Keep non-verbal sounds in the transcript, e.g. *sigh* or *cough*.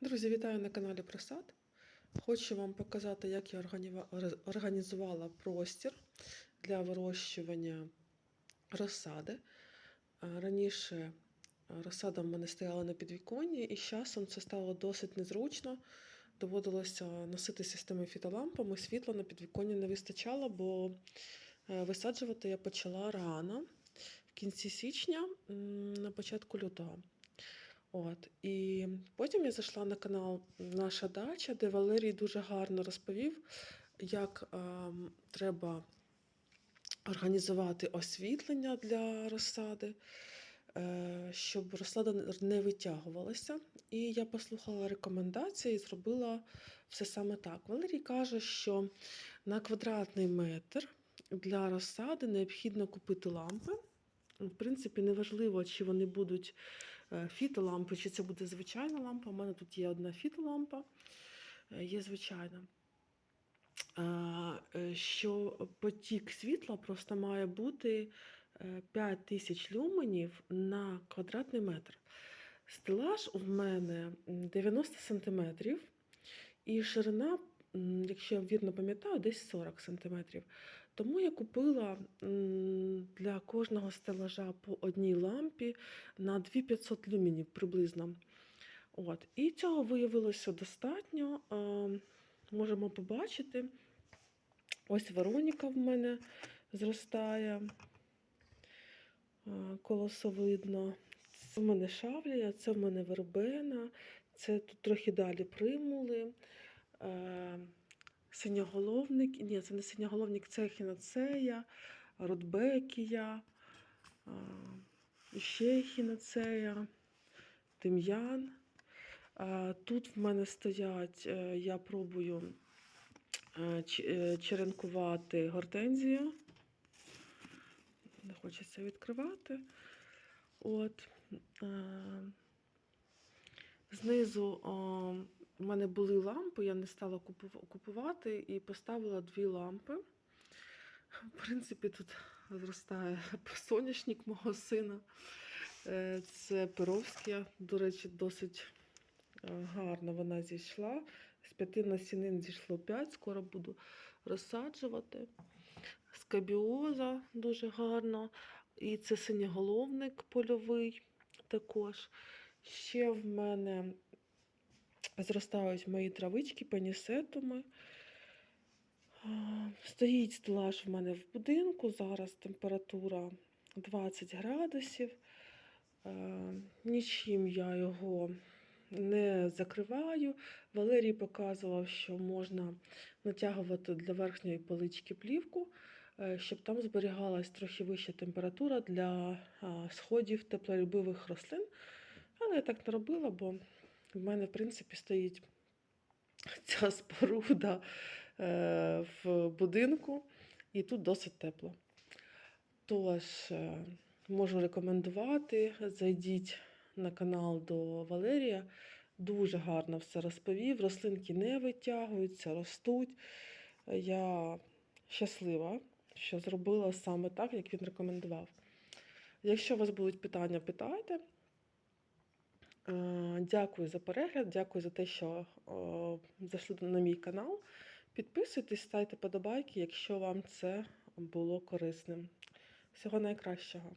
Друзі, вітаю на каналі Просад. Хочу вам показати, як я організувала простір для вирощування розсади. Раніше розсада в мене стояла на підвіконні, і з часом це стало досить незручно. Доводилося носитися з тими фітолампами, світла на підвіконні не вистачало, бо е, висаджувати я почала рано, в кінці січня, на початку лютого. От. І потім я зайшла на канал Наша дача, де Валерій дуже гарно розповів, як ем, треба організувати освітлення для розсади, е, щоб розсада не витягувалася. І я послухала рекомендації і зробила все саме так. Валерій каже, що на квадратний метр для розсади необхідно купити лампи. В принципі, неважливо, чи вони будуть е, фітолампи, чи це буде звичайна лампа. У мене тут є одна фітолампа, е, є звичайна. Е, е, Що потік світла просто має бути е, 5000 люменів на квадратний метр. Стелаж у мене 90 см, і ширина, якщо я вірно пам'ятаю, десь 40 см. Тому я купила для кожного стелажа по одній лампі на 2500 люменів приблизно. От. І цього виявилося достатньо. Е, Можемо побачити. Ось Вероніка в мене зростає е, колосовидно. Це в мене шавлія, це в мене вербена, це тут трохи далі примули. Е, Синьоголовник, ні, це не синьоголовник, це хіноцея, рудбекія, е, ще хіноцея, тим'ян. Е, Тут в мене стоять, е, я пробую е, е, черенкувати гортензію. Не хочеться відкривати. От. е, Знизу в мене були лампи, я не стала купувати і поставила дві лампи. В принципі, тут зростає соняшник мого сина. Е, Це Перовська, до речі, досить е, гарно вона зійшла. З п'яти насінин зійшло п'ять, скоро буду розсаджувати. Скабіоза дуже гарно. І це синьоголовник польовий також. Ще в мене зростають мої травички, панісетуми. Стоїть стелаж в мене в будинку. Зараз температура 20 градусів. Нічим я його не закриваю. Валерій показував, що можна натягувати для верхньої полички плівку, е, щоб там зберігалась трохи вища температура для сходів теплолюбивих рослин. Але я так не робила, бо в мене, в принципі, стоїть *laughs* ця споруда е, в будинку, і тут досить тепло. Тож, е, можу рекомендувати, зайдіть на канал до Валерія. Дуже гарно все розповів. Рослинки не витягуються, ростуть. Я щаслива, що зробила саме так, як він рекомендував. Якщо у вас будуть питання, питайте. Е, Дякую за перегляд, дякую за те, що зайшли на мій канал. Підписуйтесь, ставте подобайки, якщо вам це було корисним. Всього найкращого.